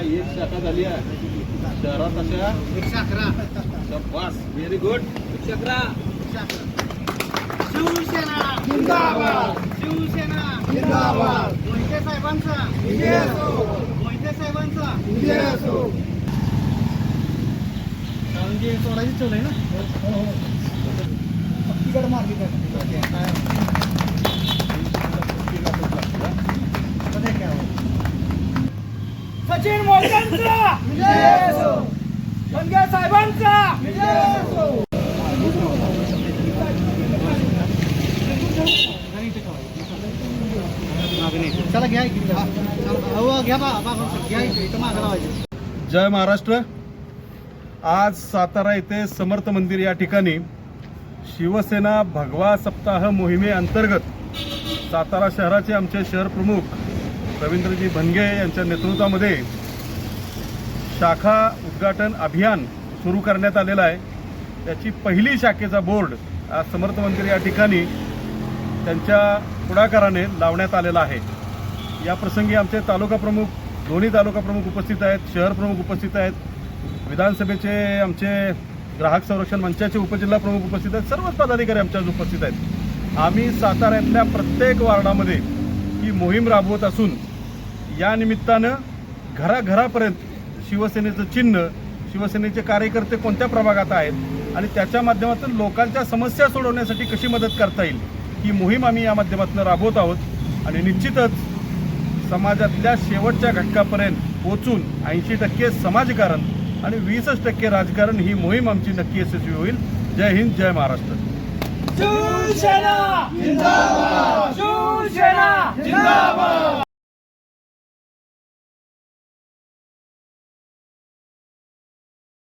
एक शाखा झाली आहे. शहरात अशा एकशे अकरा शब्बास व्हेरी गुड एकशे अकरा शिवसेना. जिंदाबाद. शिवसेना. जिंदाबाद. मोहिते साहेबांचा. मोहिते साहेबांचा. म्हणजे सोडायची चल आहे ना? तिकड इथं मागं लावायचं. जय महाराष्ट्र. आज सातारा येथे समर्थ मंदिर या ठिकाणी शिवसेना भगवा सप्ताह मोहिमेअंतर्गत सातारा शहराचे आमचे शहर प्रमुख रवींद्रजी भनगे यांच्या नेतृत्वामध्ये शाखा उद्घाटन अभियान सुरू करण्यात आलेलं आहे. त्याची पहिली शाखेचा बोर्ड आज समर्थ मंदिर या ठिकाणी त्यांच्या पुढाकाराने लावण्यात आलेला आहे. या प्रसंगी आमचे तालुका प्रमुख दोन्ही तालुका प्रमुख उपस्थित आहेत शहर प्रमुख उपस्थित आहेत विधानसभेचे आमचे ग्राहक संरक्षण मंचाचे उपजिल्हा प्रमुख उपस्थित आहेत सर्वच पदाधिकारी आमच्या उपस्थित आहेत. आम्ही साताऱ्यातल्या प्रत्येक वार्डामध्ये ही मोहीम राबवत असून या निमित्तानं घराघरापर्यंत शिवसेनेचं चिन्ह शिवसेनेचे कार्यकर्ते कोणत्या प्रभागात आहेत आणि त्याच्या माध्यमातून लोकांच्या समस्या सोडवण्यासाठी कशी मदत करता येईल ही मोहीम आम्ही या माध्यमातून राबवत आहोत. आणि निश्चितच समाजातल्या शेवटच्या घटकापर्यंत पोचून ऐंशी टक्के समाजकारण आणि वीसच टक्के राजकारण ही मोहीम आमची नक्की यशस्वी होईल. जय हिंद जय महाराष्ट्र. शिवसेना